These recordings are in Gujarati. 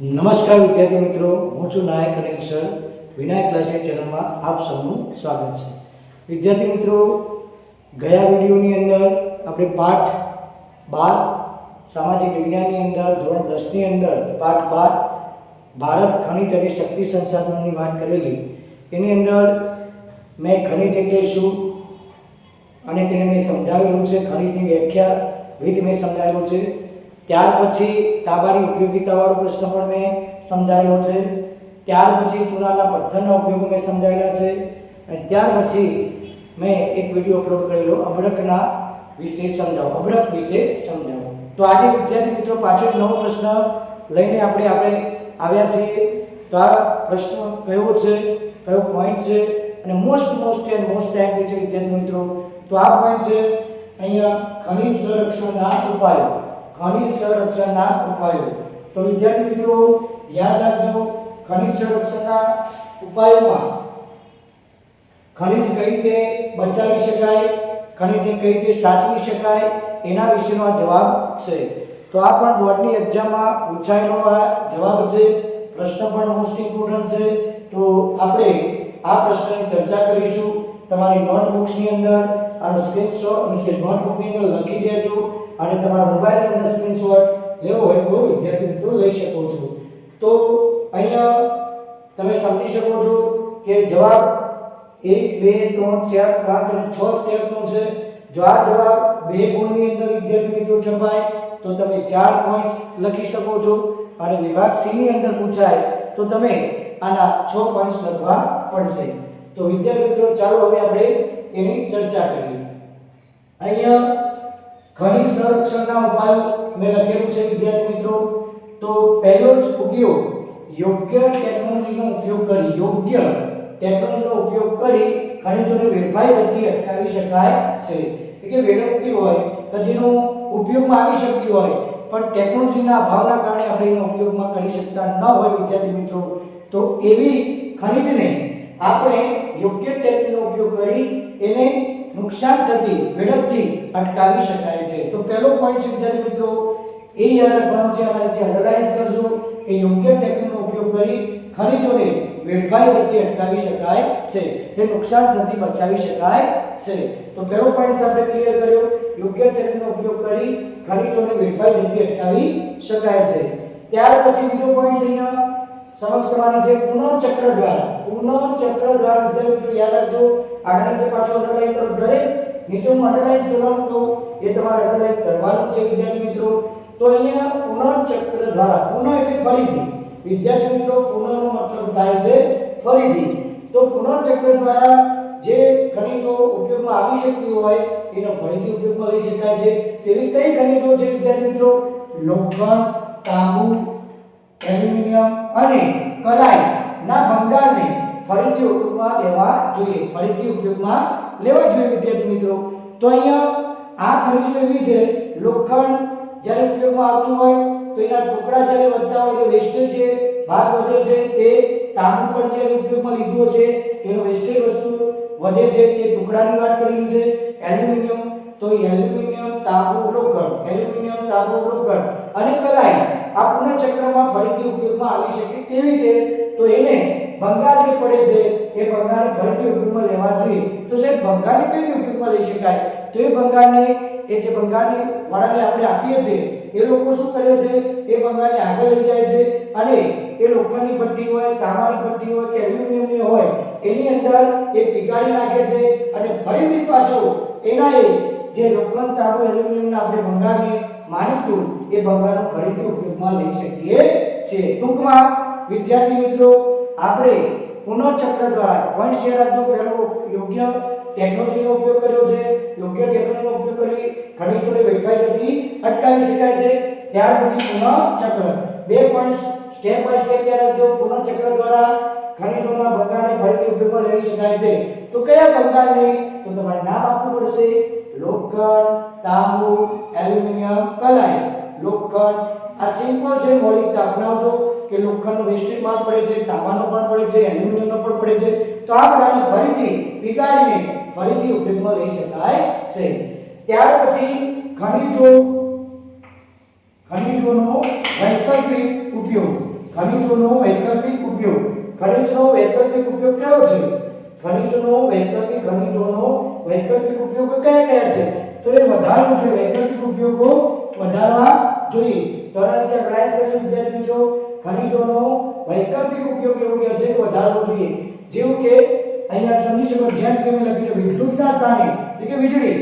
નમસ્કાર વિદ્યાર્થી મિત્રો, હું છું નાયક અનિલ સર. વિનાયક ક્લાસિક ચેનલમાં આપ સૌનું સ્વાગત છે. વિદ્યાર્થી મિત્રો, ગયા વિડીયોની અંદર આપણે પાઠ બાર, સામાજિક વિજ્ઞાનની અંદર, ધોરણ દસની અંદર પાઠ બાર, ભારત ખનિજ અને શક્તિ સંસાધનોની વાત કરેલી. એની અંદર મેં ખનિજ એટલે શું? અને તેને મેં સમજાવેલું છે. ખનિજની વ્યાખ્યા વિધ મેં સમજાવેલું છે. ત્યાર પછી તાંબાની ઉપયોગિતાવાળો પ્રશ્ન પણ મેં સમજાવ્યો છે. ત્યાર પછી ચૂનાના પથ્થરના ઉપયોગો મેં સમજાવ્યા છે. અને ત્યાર પછી મેં એક વીડિયો અપલોડ કરેલો અબડકના વિશે સમજાવો અબડક વિશે સમજાવો. તો આજે વિદ્યાર્થી મિત્રો પાછો નવો પ્રશ્ન લઈને આપણે આપણે આવ્યા છીએ. તો આ પ્રશ્ન કયો છે, કયો પોઈન્ટ છે, અને most most and most time છે વિદ્યાર્થી મિત્રો. તો આ પોઈન્ટ છે અહીંયા ખનિજ સંરક્ષણના ઉપાયો. ખનિજ સંરક્ષણના ઉપાયો. તો વિદ્યાર્થી મિત્રો, યાદ રાખજો, ખનિજ સંરક્ષણના ઉપાયોમાં ખનિજ કઈ રીતે બચાવી શકાય, ખનિજને કઈ રીતે સાચવી શકાય, એના વિશેનો આ જવાબ છે. તો આ પણ બોર્ડની એક્ઝામમાં પૂછાયેલો આ જવાબ છે. પ્રશ્ન પણ મોસ્ટ ઇમ્પોર્ટન્ટ છે. તો આપણે આ પ્રશ્નની ચર્ચા કરીશું. તમારી નોટબુક્સની અંદર આનો સ્ક્રીનશોટ નોટબુકની અંદર લખી દેજો. અને તમારા મોબાઈલની અંદર સ્ક્રીનશોટ લેવો હોય તો વિદ્યાર્થી મિત્રો લઈ શકો છો. તો અહીંયા તમે સમજી શકો છો કે જવાબ એક, બે, ત્રણ, ચાર, પાંચ અને છ સ્ટેપનો છે. જો આ જવાબ બે ગુણની અંદર વિદ્યાર્થી મિત્રો છપાય, તો તમે ચાર પોઈન્ટ્સ લખી શકો છો. અને વિભાગ સીની અંદર પૂછાય, તો તમે આના છ પોઈન્ટ્સ લખવા પડશે. તો વિદ્યાર્થી મિત્રો, ચાલો હવે આપણે એની ચર્ચા કરીએ. અહીંયા ખનિજ સંરક્ષણના ઉપાયો મેં લખેલું છે, વિદ્યાર્થી મિત્રો. તો પહેલો જ ઉપયોગ, યોગ્ય ટેકનોલોજીનો ઉપયોગ કરી, યોગ્ય ટેકનોલોજીનો ઉપયોગ કરી ખનિજોને વેડફાઈ જતી અટકાવી શકાય છે. એટલે કે વેડફતી હોય કે જેનો ઉપયોગમાં આવી શકતી હોય, પણ ટેકનોલોજીના અભાવના કારણે આપણે એનો ઉપયોગમાં કરી શકતા ન હોય, વિદ્યાર્થી મિત્રો. તો એવી ખનિજને આપણે યોગ્ય ટેકનોલોજીનો ઉપયોગ કરી, એને નુકસાન થતી ઝડપથી અટકાવી શકાય છે. તો પહેલો પોઈન્ટ વિદ્યાર્થી મિત્રો, એ યાદ રાખવાનું છે, અને જે અંડરલાઇન કરજો કે યોગ્ય ટેકનિકનો ઉપયોગ કરી ખનિજોને વેડફાઈ થતી અટકાવી શકાય છે. એ નુકસાન થતી, બચાવી શકાય છે. તો પહેલો પોઈન્ટ આપણે ક્લિયર કર્યો. યોગ્ય ટેકનિકનો ઉપયોગ કરી ખનિજોને વેડફાઈ થતી અટકાવી શકાય છે. ત્યાર પછી બીજો પોઈન્ટ અહીંયા. સમક્ષ પ્રમાણે છે પુનઃચક્ર દ્વારા પુનઃચક્ર દ્વારા વિદ્યાર્થી મિત્રો, યાદ રાખજો. આગળ નીચે પાછો અંડરલાઈન કરો. દરેક નીચે હું અંડરલાઈન કરવાનું કહું, એ તમારે અંડરલાઈન કરવાનું છે, વિદ્યાર્થી મિત્રો. તો અહીંયા પુનઃચક્ર દ્વારા, પુનઃ એટલે ફરીથી. વિદ્યાર્થી મિત્રો, પુનઃનો મતલબ થાય છે ફરીથી. તો પુનઃચક્ર દ્વારા જે ખનિજો ઉપયોગમાં આવી શકતી હોય, એનો ફરીથી ઉપયોગમાં લઈ શકાય છે. તેવી કઈ ખનિજો છે, વિદ્યાર્થી મિત્રો? લોખંડ, તાંબુ, એલ્યુમિનિયમ અને કલાઈ ના ભંગારને ફરીથી ઉપયોગમાં લેવા જોઈએ. ફરીથી ઉપયોગમાં લેવા જોઈએ, વિદ્યાર્થી મિત્રો. તો અહીંયા આ ખનિજો એવી છે, લોખંડ જ્યારે ઉપયોગમાં આવતું હોય, તો એના ટુકડા જ્યારે વધતા હોય એટલે વેસ્ટેજ જે ભાગ વધે છે, તે તાંબુ પણ જ્યારે ઉપયોગમાં લીધું હશે એનો વેસ્ટેજ વસ્તુ વધે છે, તે ટુકડાની વાત કરી છે, એલ્યુમિનિયમ. તો એલ્યુમિનિયમ, તાંબુ, લોખંડ. એલ્યુમિનિયમ, તાંબુ, લોખંડ અને કલાઈ આ પુનઃચક્રમાં ફરીથી ઉપયોગમાં આવી શકે તેવી છે. તો એને ભંગાર જે પડે છે, એ ભંગારને ફરીથી ઉપયોગમાં લેવા જોઈએ. તો સાહેબ, ભંગારને કઈ ઉપયોગમાં લઈ શકાય? તો એ ભંગારને, એ જે ભંગારની વાળાને આપણે આપીએ છીએ, એ લોકો શું કરે છે? એ ભંગારને આગળ લઈ જાય છે અને એ લોખંડની પટ્ટી હોય, તાંબાની પટ્ટી હોય કે એલ્યુમિનિયમની હોય, એની અંદર એ પીગાડી નાખે છે અને ફરીથી પાછો એના એ જે લોખંડ, તાંબુ, એલ્યુમિનિયમના આપણે ભંગારને માનીતું, એ ભંગારનો ફરીથી ઉપયોગમાં લઈ શકીએ છીએ. ટૂંકમાં, વિદ્યાર્થી મિત્રો આપણે પુનઃચક્ર દ્વારા પોઈન્ટ શેર આપજો પહેલો યોગ્ય ટેકનોલોજીનો ઉપયોગ કર્યો છે, યોગ્ય ટેકનોલોજીનો ઉપયોગ કરી ખનિજોને વેડફાઈ જતી અટકાવી શકાય છે. ત્યાર પછી પુનઃચક્ર. બે પોઈન્ટ સ્ટેપ બાય સ્ટેપ યાદ રાખજો. પુનઃચક્ર દ્વારા ખનિજોના ભંગારને ફરીથી ઉપયોગમાં લઈ શકાય છે. તો કયા ભંગારને તો તમારે નામ આપવું પડશે. લોખંડ, તાંબુ, એલ્યુમિનિયમ, કલાઈ. લોખંડ આ સિમ્પલ છે મૌલિકતા અપનાવજો કે લોખંડનો વેસ્ટેજ માલ પડે છે તાંબાનો પણ પડે છે, એલ્યુમિનિયમનો પણ પડે છે, તો આ બધાને ફરીથી પીગાડીને ફરીથી ઉપયોગમાં લઈ શકાય છે. ત્યાર પછી ખનિજો, ખનિજોનો વૈકલ્પિક ઉપયોગ, ખનિજોનો વૈકલ્પિક ઉપયોગ, ખનિજનો વૈકલ્પિક ઉપયોગ કયો છે? ખનિજોનો વૈકલ્પિક ખનિજોનો વૈકલ્પિક ઉપયોગ કયા કયા છે? તો એ વધારવું જોઈએ, વૈકલ્પિક ઉપયોગો વધારવા જોઈએ. તો આ નીચે વિદ્યાર્થી મિત્રો. ખનિજોનો વૈકલ્પિક ઉપયોગ એવો કે છે કે વધારવો જોઈએ જેવું કે અહીંયા સમજી શકો જેમ કે મેં લખ્યું છે? વિદ્યુતના સ્થાને. એટલે કે વીજળી.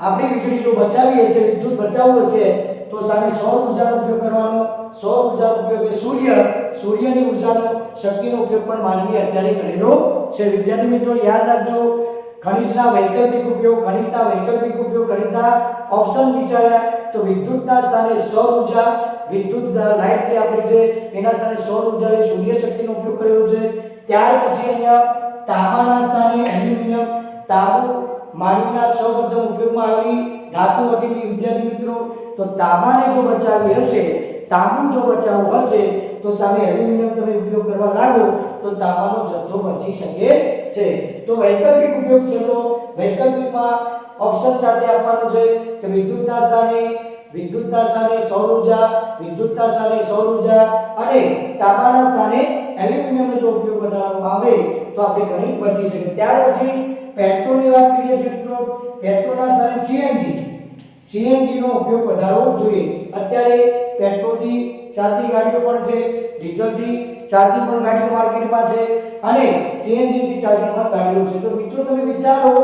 આપણી વીજળી જો બચાવી હશે, વિદ્યુત બચાવવું હશે, તો સામે સૌર ઉર્જાનો ઉપયોગ કરવાનો. સૌર ઉર્જાનો ઉપયોગ એ સૂર્ય. સૂર્યની ઉર્જાનો શક્તિનો ઉપયોગ પણ માનવી અત્યારે કરેલો છે. વિદ્યાર્થી મિત્રો, યાદ રાખજો, ખનિજના વૈકલ્પિક ઉપયોગ, ખનિજના વૈકલ્પિક ઉપયોગ ખનિજના ઓપ્શન વિચાર્યા. તો વિદ્યુતના સ્થાને સૌર ઊર્જા વિદ્યુત લાઇટ જે આપણે છે, એના સાથે સૌર ઊર્જા એ સૂર્ય શક્તિનો ઉપયોગ કરેલો છે, ત્યાર પછી અહીંયા તાંબાના સ્થાને એલ્યુમિનિયમ, તાંબુ, માનવીના સૌપ્રથમ ઉપયોગમાં આવેલી ધાતુ હતી વિદ્યાર્થી મિત્રો. તો તાંબાને જો બચાવી હશે, તાંબુ જો બચાવવું હશે, તો સામે એલ્યુમિનિયમ તમે ઉપયોગ કરવા લાગો, તો તાંબાનો જથ્થો બચી શકે છે. તો વૈકલ્પિક ઉપયોગ છે તો વૈકલ્પિકમાં ઓપ્શન સાથે આપવાનું છે કે વિદ્યુતના સ્થાને વિદ્યુતના સ્થાને સૌર ઊર્જા વિદ્યુતના સ્થાને સૌર ઊર્જા અને તાંબાના સ્થાને એલ્યુમિનિયમનો જો ઉપયોગ વધારવામાં આવે, તો આપણે ઘણી બચી શકે. ત્યાર પછી પેટ્રોલની વાત કરીએ છીએ મિત્રો. પેટ્રોલના સ્થાને સીએનજી સીએનજી નો ઉપયોગ વધારવો જોઈએ. અત્યારે પેટ્રોલથી ચાલતી ગાડીઓ પણ છે, ડીઝલથી ચાલતી પણ ગાડીઓ માર્કેટમાં છે અને સીએનજી થી ચાલતી પણ ગાડીઓ છે. તો મિત્રો, તમે વિચારો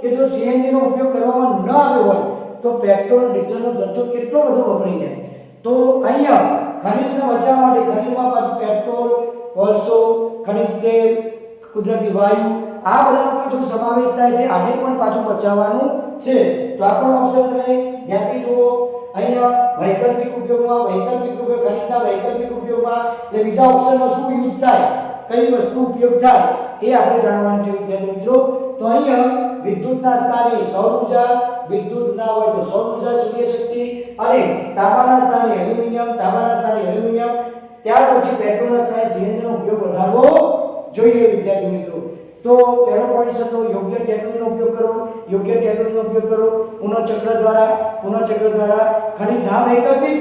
કે જો સીએનજી નો ઉપયોગ કરવામાં ન આવ્યો હોય તો પેટ્રોલ ડીઝલનો જથ્થો કેટલો બધો વપરાઈ જાય. તો અહીંયા ખનિજને બચાવવા માટે ખનિજમાં પાછું પેટ્રોલ કોલસો, ખનિજ તેલ, કુદરતી વાયુ, આ બધાનો પાછો સમાવેશ થાય છે. આને પણ પાછું બચાવવાનું છે. તો આ પણ ઓપ્શન તમે ધ્યાનથી જુઓ. અહીંયા વૈકલ્પિક ઉપયોગમાં, વૈકલ્પિક ઉપયોગ ખનિજના વૈકલ્પિક ઉપયોગમાં એટલે બીજા ઓપ્શનમાં શું યુઝ થાય, કઈ વસ્તુ ઉપયોગ થાય, એ આપણે જાણવાનું છે વિદ્યાર્થી મિત્રો. તો અહીંયા વિદ્યુતના સ્થાને સૌર ઊર્જા વિદ્યુત ના હોય તો સૌર ઊર્જા સૂર્ય શક્તિ અને તાંબાના સ્થાને એલ્યુમિનિયમ, તાંબાના સ્થાને એલ્યુમિનિયમ. ત્યાર પછી પેટ્રોલના સ્થાને સીએનજીનો ઉપયોગ વધારવો જોઈએ, વિદ્યાર્થી મિત્રો. તો પહેલો પોઈન્ટ હતો યોગ્ય ટેકનોલોજીનો ઉપયોગ કરો યોગ્ય ટેકનોલોજીનો ઉપયોગ કરો. પુનઃચક્ર દ્વારા પુનઃચક્ર દ્વારા ખનિજના વૈકલ્પિક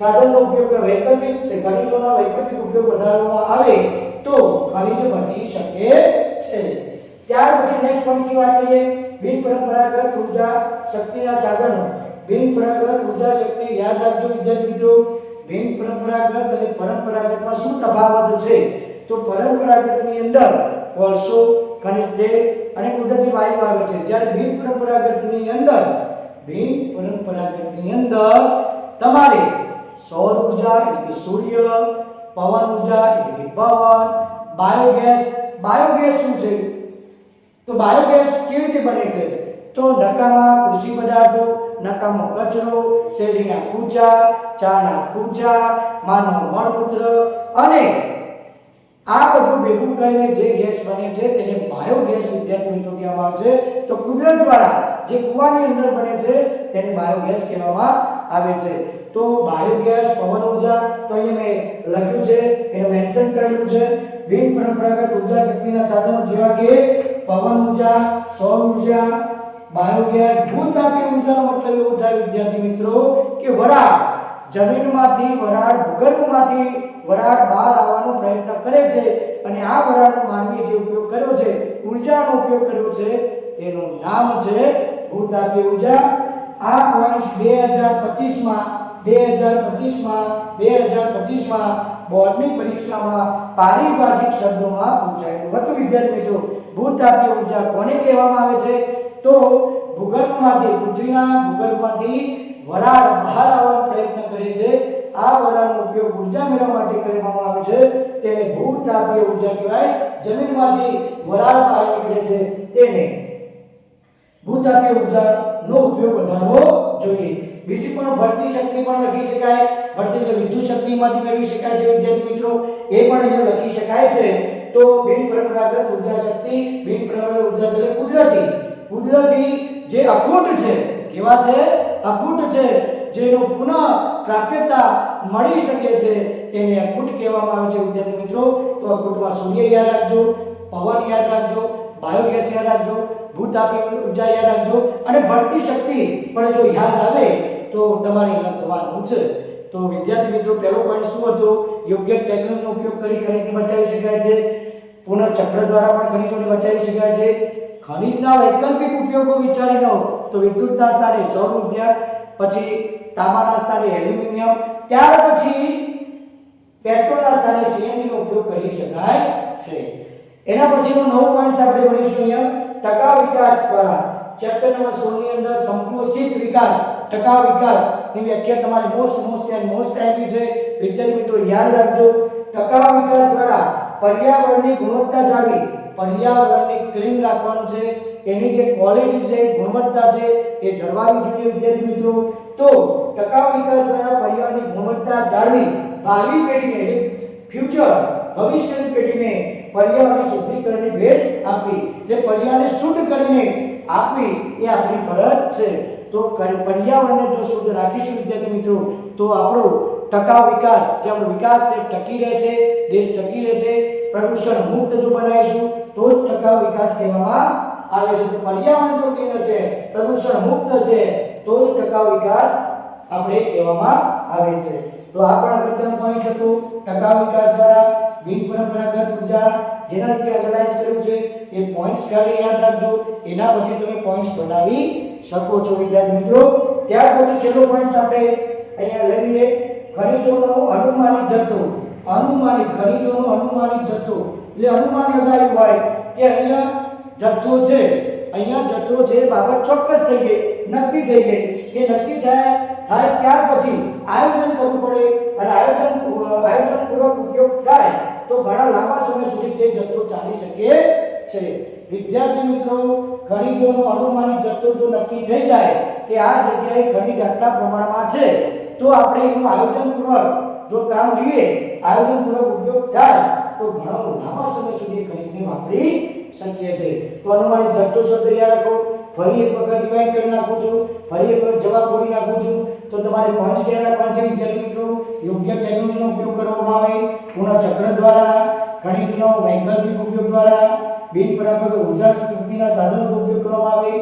સાધનનો ઉપયોગ કરો. વૈકલ્પિક છે, ખનિજોના વૈકલ્પિક ઉપયોગ વધારવામાં આવે તો ખનિજ બચી શકે છે. ત્યાર પછી નેક્સ્ટ પોઈન્ટની વાત કરીએ, બિન પરંપરાગત ઊર્જા શક્તિના સાધનો. બિન પરંપરાગત ઊર્જા શક્તિ, યાદ રાખજો વિદ્યાર્થી મિત્રો બિન પરંપરાગત અને પરંપરાગતમાં શું તફાવત છે? તો પરંપરાગતની અંદર કોલસો, ખનિજ તેલ અને કુદરતી વાયુ આવે છે. જ્યારે બિન પરંપરાગતની અંદર, બિન પરંપરાગતની અંદર તમારે સૌર ઊર્જા એટલે કે સૂર્ય, પવન ઊર્જા એટલે કે પવન, બાયોગેસ. બાયોગેસ શું છે? તો બાયોગેસ કેવી રીતે બને છે? તો નકામા કૃષિ પદાર્થો, નકામો કચરો, શેરડીના કૂચા ચાના કૂચા માનવ મળમૂત્ર અને આ બધું ભેગું કરીને જે ગેસ બને છે તેને બાયોગેસ વિદ્યાર્થી મિત્રો કહેવામાં આવે છે. તો કુદરત દ્વારા જે કૂવાની અંદર બને છે તેને બાયોગેસ કહેવામાં આવે છે. તો બાયોગેસ, પવન ઊર્જા, તો અહીંયા મેં લખ્યું છે, એનું મેન્શન કરેલું છે. બિન પરંપરાગત ઊર્જા શક્તિના સાધનો જેવા કે પવન ઊર્જા સૌર ઊર્જા બાયોગેસ, ભૂતાપી ઉર્જાનો મતલબ એવો થાય વિદ્યાર્થી મિત્રો કે વરાળ. જમીનમાંથી વરાળ, ભૂગર્ભમાંથી વરાળ બહાર આવવાનો પ્રયત્ન કરે છે અને આ વરાળનો માનવી જે ઉપયોગ કર્યો છે ઉર્જાનો ઉપયોગ કર્યો છે, તેનું નામ છે ભૂતાપી ઊર્જા આ પોઈન્ટ બે હજાર પચીસમાં બે હજાર પચીસમાં બે હજાર પચીસમાં બોર્ડની પરીક્ષામાં પારિભાષિક શબ્દોમાં પૂછાયેલું હતું. વિદ્યાર્થી મિત્રો ભૂતાપી ઊર્જા કોને કહેવામાં આવે છે? તો ભૂગર્ભમાંથી, પૃથ્વીના ભૂગર્ભમાંથી વરાળ બહાર આવવાનો પ્રયત્ન કરે છે. આ વરાળનો ઉપયોગ ઊર્જા મેળવવા માટે કરવામાં આવે છે. તેને ભૂતાપીય ઊર્જા કહેવાય. જમીનમાંથી વરાળ બહાર નીકળે છે. તેને ભૂતાપીય ઉર્જાનો ઉપયોગ વધારવો જોઈએ. બીજી પણ ભરતી શક્તિ પણ લખી શકાય. ભરતી એટલે વિદ્યુત શક્તિમાંથી મેળવી શકાય છે વિદ્યાર્થી મિત્રો. એ પણ અહીંયા લખી શકાય છે. તો બિન પરંપરાગત ઊર્જા શક્તિ, બિન પરંપરાગત ઊર્જા એટલે કુદરતી. કુદરતી જે અખૂટ છે, કેવા છે? અખૂટ છે, જેનો પુનઃ પ્રાપ્યતા મળી શકે છે, એને અખૂટ કહેવામાં આવે છે. વિદ્યાર્થી મિત્રો, તો અખૂટમાં સૂર્ય યાદ રાખજો, પવન યાદ રાખજો, બાયોગેસ યાદ રાખજો ભૂતાપી ઊર્જા યાદ રાખજો અને ભરતી શક્તિ. પણ જો યાદ આવે, તો તમારે લખવાનું છે. તો વિદ્યાર્થી મિત્રો, પહેલો પોઈન્ટ શું હતો? યોગ્ય ટેકનિકનો ઉપયોગ કરી ખનીજને બચાવી શકાય છે. પુનઃ ચક્ર દ્વારા પણ ખનીજોને બચાવી શકાય છે. ખનીજના વૈકલ્પિક ઉપયોગો વિચારી લો તો વિદ્યુતના સ્થાને સૌર ઊર્જા, પછી તાંબાના સ્થાને એલ્યુમિનિયમ, ત્યાર પછી પેટ્રોલના સ્થાને સીએનજીનો ઉપયોગ કરી શકાય છે. એના પછીનો નવો પોઈન્ટ આપણે ભણીશું અહીંયા. ટકાઉ વિકાસ દ્વારા ચેપ્ટર નંબર 16 ની અંદર સંકુચિત વિકાસ, ટકાઉ વિકાસની વ્યાખ્યા તમારે મોસ્ટ મોસ્ટ એન્ડ મોસ્ટ ટાઈમની છે. વિદ્યાર્થી મિત્રો, યાદ રાખજો, ટકાઉ વિકાસ દ્વારા પર્યાવરણની ગુણવત્તા જાળવી, પર્યાવરણને ક્લીન રાખવાનું છે, એની જે ક્વોલિટી છે, ગુણવત્તા છે, એ જળવાવી જોઈએ વિદ્યાર્થી મિત્રો. તો ટકાઉ વિકાસ દ્વારા પર્યાવરણની ગુણવત્તા જાળવી, ભાવિ પેઢીને ફ્યુચર ભવિષ્યની પેઢીને પર્યાવરણ શુદ્ધિકરણની ભેટ આપવી, એટલે પર્યાવરણને શુદ્ધ કરીને આપવી એ આપણી ફરજ છે. તો પર્યાવરણને જો શુદ્ધ રાખીશું વિદ્યાર્થી મિત્રો, તો આપણો ટકાઉ વિકાસ જે આપણો વિકાસ છે, ટકી રહેશે, દેશ ટકી રહેશે, પ્રદૂષણ મુક્ત જો બનાવીશું, તો જ ટકાઉ વિકાસ કહેવામાં આવે છે. પર્યાવરણ જો ક્લીન હશે પ્રદૂષણ મુક્ત હશે તો જ ટકાઉ વિકાસ આપણે કહેવામાં આવે છે. તો આ પણ અગત્યનું પોઈન્ટ હતું ટકાઉ વિકાસ દ્વારા બિન પરંપરાગત ઊર્જા જેના રીતે ઓર્ગેનાઇઝ કર્યું છે, એ પોઈન્ટ્સ ખાલી યાદ રાખજો. એના પછી તમે પોઈન્ટ્સ બનાવી શકો છો, વિદ્યાર્થી મિત્રો. ત્યાર પછી છેલ્લો પોઈન્ટ આપણે અહીંયા લઈ લઈએ. ખનિજોનો અનુમાનિત જથ્થો. અનુમાનિત ખનિજોનો અનુમાનિત જથ્થો. એટલે અનુમાન લગાવ્યું હોય કે અહીંયા જથ્થો છે, અહીંયા જથ્થો છે બાબત ચોક્કસ થઈ ગઈ, નક્કી થઈ ગઈ. એ નક્કી થાય થાય ત્યાર પછી આયોજન કરવું પડે. અને આયોજન આયોજન પૂર્વક ઉપયોગ થાય તો ઘણા લાંબા સમય સુધી તે જથ્થો ચાલી શકે છે. વિદ્યાર્થી મિત્રો ખનિજોનો અનુમાનિત જથ્થો જો નક્કી થઈ જાય કે આ જગ્યાએ ખનિજ આટલા પ્રમાણમાં છે તો આપણે એનું આયોજનપૂર્વક જો કામ લઈએ, આયોજનપૂર્વક ઉપયોગ થાય, તો ઘણો લાંબા સમય સુધી ખનિજને વાપરી શકીએ છીએ. તો અનુમાનિત જથ્થો શબ્દ રાખો, ફરી એક વખત રિવાઇન્ડ કરી નાખું છું, ફરી એક વખત જવાબ બોલી નાખું છું. તો તમારે પોઈન્ટ્સ યાદ રાખવાના છે, વિદ્યાર્થી મિત્રો. યોગ્ય ટેકનોલોજીનો ઉપયોગ કરવામાં આવે પુનઃ ચક્ર દ્વારા, ખનિજનો વૈકલ્પિક ઉપયોગ દ્વારા, બિન પરંપરાગત ઊર્જા સ્ફૂર્તિના સાધનોનો ઉપયોગ કરવામાં આવે.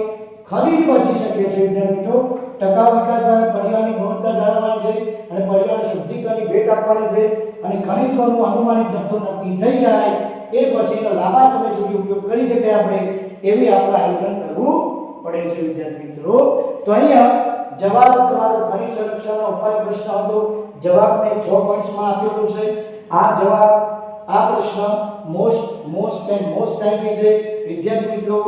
ખનિજ બચી શકે છે, વિદ્યાર્થી મિત્રો. ટકાઉ વિકાસ દ્વારા જાળવવાની છે અને પર્યાવરણ શુદ્ધિકરણની ભેટ આપવાની છે અને ખનિજોનું અનુમાનિત જથ્થો નક્કી થઈ જાય એ પછી એનો લાંબા સમય સુધી ઉપયોગ કરી શકાય આપણે એવી આપણે આયોજન કરવું પડે છે, વિદ્યાર્થી મિત્રો. તો અહીંયા જવાબ તમારો ખનિજ સંરક્ષણનો ઉપાય પ્રશ્ન હતો. જવાબ મેં 6 પોઈન્ટ્સમાં આપેલો છે. આ જવાબ, આ પ્રશ્ન મોસ્ટ મોસ્ટ એન્ડ મોસ્ટ ટાઈમી છે. વિદ્યાર્થી મિત્રો,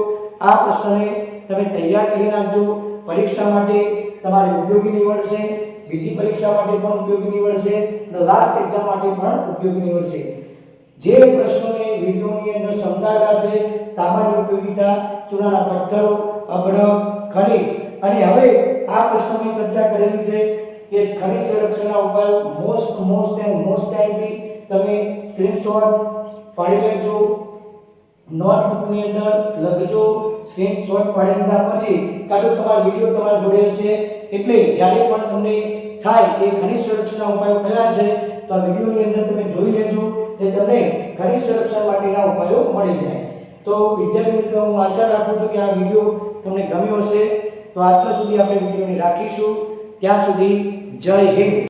આ પ્રશ્નને તમે તૈયાર કરી નાખજો. પરીક્ષા માટે તમારે ઉપયોગી નીવડશે. બીજી પરીક્ષા માટે પણ ઉપયોગી નીવડશે અને લાસ્ટ એક્ઝામ માટે પણ ઉપયોગી નીવડશે. જે પ્રશ્નોને વિડીયોની અંદર સમજાવ્યા છે તામાની ઉપયોગિતા, ચૂનાના પથ્થરો અબડક ખનિજ અને હવે આ પ્રશ્નોની ચર્ચા કરેલી છે કે ખનિજ સંરક્ષણના ઉપાયો most most and most timely તમે સ્ક્રીનશોટ પાડી લેજો નોટબુકની અંદર લખજો સ્ક્રીનશોટ પાડી લીધા પછી કાં તો તમારો વીડિયો તમારા જોડે હશે. એટલે જ્યારે પણ તમને થાય એ ખનિજ સુરક્ષાના ઉપાયો કયા છે? તો આ વિડીયોની અંદર તમે જોઈ લેજો તે તમને ખનિજ સુરક્ષા માટેના ઉપાયો મળી જાય. તો વિદ્યાર્થી મિત્રો, હું આશા રાખું છું કે આ વીડિયો તમને ગમ્યો હશે. તો આજ સુધી આપણે વિડીયોને રાખીશું. ત્યાં સુધી જય હિન્દ.